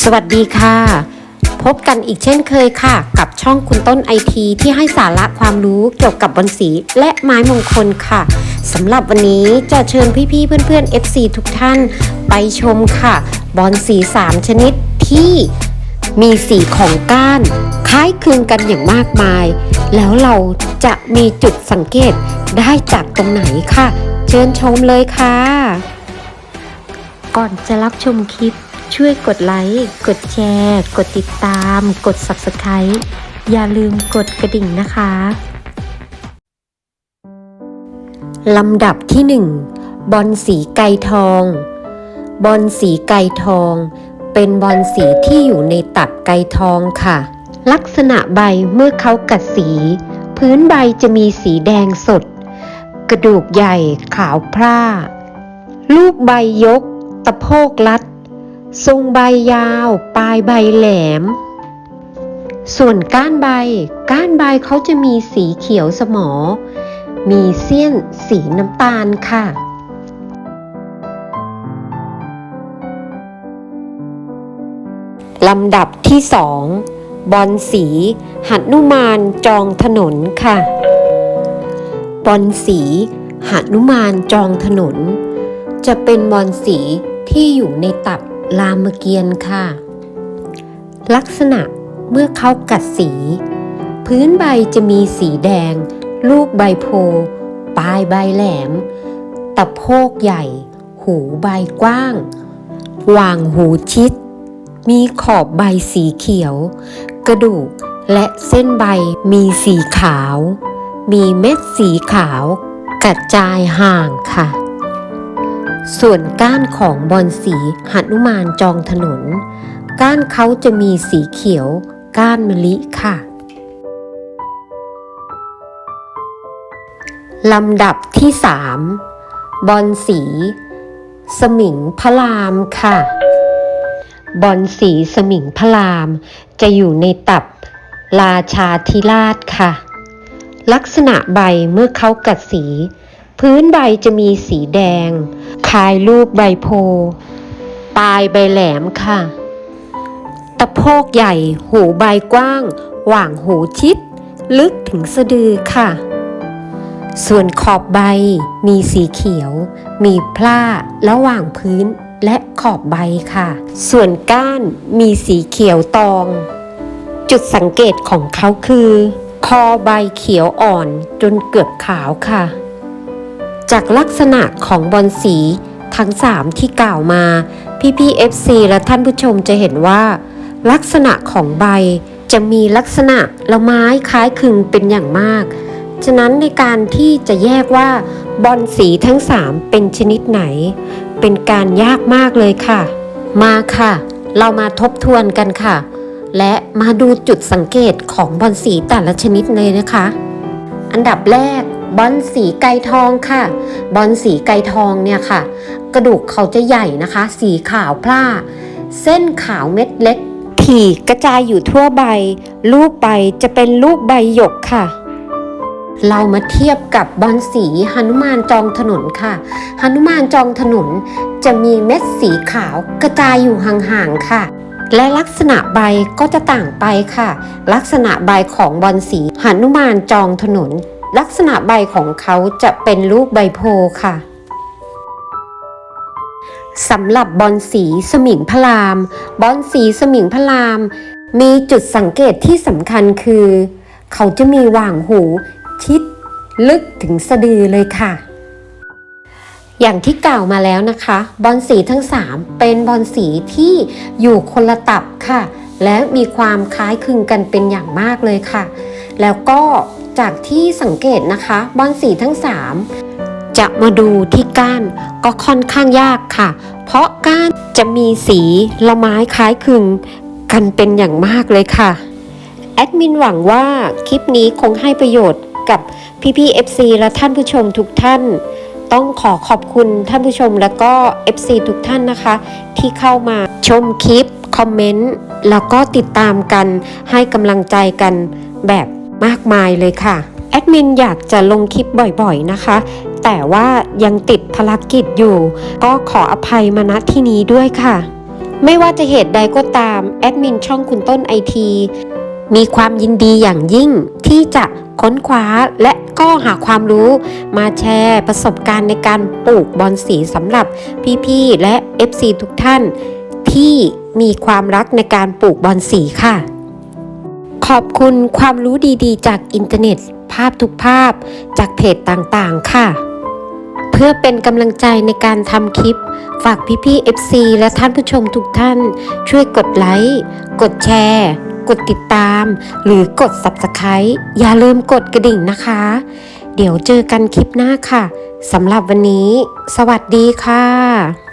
สวัสดีค่ะ พบกันอีกเช่นเคยค่ะ กับช่องคุณต้นไอทีที่ให้สาระความรู้เกี่ยวกับบอลสีและไม้มงคลค่ะสำหรับวันนี้จะเชิญพี่ๆเพื่อนๆ FC ทุกท่านไปชมค่ะ บอลสี 3 ชนิดที่มีสีของก้าน คล้ายคลึงกันอย่างมากมาย แล้วเราจะมีจุดสังเกตได้จากตรงไหนค่ะ เชิญชมเลยค่ะ ก่อนจะรับชมคลิป ช่วยกดไลค์ กดแชร์ กดติดตาม กด Subscribe อย่าลืมกดกระดิ่งนะคะ ลำดับที่ 1 บอลสีไก่ทอง บอลสีไก่ทอง เป็นบอลสีที่อยู่ในตับไก่ทองค่ะ ลักษณะใบเมื่อเขากัดสี พื้นใบจะมีสีแดงสด กระดูกใหญ่ขาวพร่า ลูกใบยก ตะโพกลัด ทรงใบยาว ปลายใบแหลม ส่วนก้านใบ ก้านใบเขาจะมีสีเขียวสมอ มีเสี้ยนสีน้ำตาลค่ะลำดับที่สองบอลสีหันุมานจองถนนค่ะ บอลสีหนุมานจองถนน จะเป็นบอลสีที่อยู่ในตับ รามเกียรติ์ค่ะ ลักษณะเมื่อเขากัดสี พื้นใบจะมีสีแดง ลูกใบโพปลายใบแหลมตะโพกใหญ่ หูใบกว้างวางหูชิด มีขอบใบสีเขียว กระดูกและเส้นใบมีสีขาว มีเม็ดสีขาว กระจายห่างค่ะ ส่วนก้านของบอนสีหนุมานจองถนน ก้านเขาจะมีสีเขียว ก้านมะลิค่ะลำดับที่ 3 บอนสี สมิงพระรามค่ะ บอนสีสมิงพระราม จะอยู่ในตับราชาธิราชค่ะ ลักษณะใบเมื่อเขากัดสี พื้นใบจะมีสีแดง คล้ายรูปใบโพ ปลายใบแหลมค่ะ ตะโพกใหญ่ หูใบกว้าง หว่างหูชิด ลึกถึงสะดือค่ะ ส่วนขอบใบมีสีเขียว มีพร่าระหว่างพื้นและขอบใบค่ะ ส่วนก้านมีสีเขียวตอง จุดสังเกตของเขาคือ คอใบเขียวอ่อนจนเกือบขาวค่ะ จากลักษณะของบอลสีทั้ง 3 ที่กล่าวมาพี่พี่ FC และท่านผู้ชมจะเห็นว่า ลักษณะของใบจะมีลักษณะละไม้คล้ายคลึงเป็นอย่างมาก ฉะนั้นในการที่จะแยกว่าบอลสีทั้ง 3 เป็นชนิดไหน เป็นการยากมากเลยค่ะ มาค่ะ เรามาทบทวนกันค่ะ และมาดูจุดสังเกตของบอลสีแต่ละชนิดเลยนะคะ อันดับแรก บอลสีไก่ทองค่ะ บอลสีไก่ทองเนี่ยค่ะ กระดูกเขาจะใหญ่นะคะ สีขาวพร่า เส้นขาวเม็ดเล็ก ถี่กระจายอยู่ทั่วใบ ลูกใบจะเป็นลูกใบหยกค่ะเรามาเทียบกับบอลสีหนุมานจองถนนค่ะหนุมานจองถนนจะมีเม็ดสีขาวกระจายอยู่ห่างๆค่ะ และลักษณะใบก็จะต่างไปค่ะ ลักษณะใบของบอลสีหนุมานจองถนน ลักษณะใบของเขาจะเป็นรูปใบโพค่ะสำหรับบอลสีสมิงพราม บอลสีสมิงพราม มีจุดสังเกตที่สำคัญคือ เขาจะมีหว่างหูชิดลึกถึงสะดือเลยค่ะ อย่างที่กล่าวมาแล้วนะคะ บอลสีทั้ง 3 เป็นบอลสีที่อยู่คนละตับค่ะ และมีความคล้ายคลึงกันเป็นอย่างมากเลยค่ะ แล้วก็ จากที่สังเกตนะคะบอลสีทั้ง 3 จะมาดูที่ก้านก็ค่อนข้างยากค่ะ เพราะก้านจะมีสีละไม้คล้ายคลึงกันเป็นอย่างมากเลยค่ะ แอดมินหวังว่าคลิปนี้คงให้ประโยชน์กับพี่ๆ FC และท่านผู้ชมทุกท่าน ต้องขอขอบคุณท่านผู้ชมและก็ FC ทุกท่านนะคะ ที่เข้ามาชมคลิป คอมเมนต์ แล้วก็ติดตามกันให้กำลังใจกันแบบ มากมายเลยค่ะ แอดมินอยากจะลงคลิปบ่อยๆนะคะ แต่ว่ายังติดภารกิจอยู่ ก็ขออภัยมาณที่นี้ด้วยค่ะ ไม่ว่าจะเหตุใดก็ตาม แอดมินช่องคุณต้นไอทีมีความยินดีอย่างยิ่งที่จะค้นคว้าและก็หาความรู้มาแชร์ประสบการณ์ในการปลูกบอนสีสำหรับพี่ๆและ FC ทุกท่าน ที่มีความรักในการปลูกบอนสีค่ะ ขอบคุณความรู้ดีๆ จากอินเทอร์เน็ต ภาพทุกภาพจากเพจต่างๆ ค่ะ เพื่อเป็นกำลังใจในการทำคลิป ฝากพี่ๆ FC และท่านผู้ชมทุกท่าน ช่วยกดไลค์ กดแชร์ กดติดตาม หรือกด Subscribe อย่าลืมกดกระดิ่งนะคะ เดี๋ยวเจอกันคลิปหน้าค่ะสำหรับวันนี้ สวัสดีค่ะ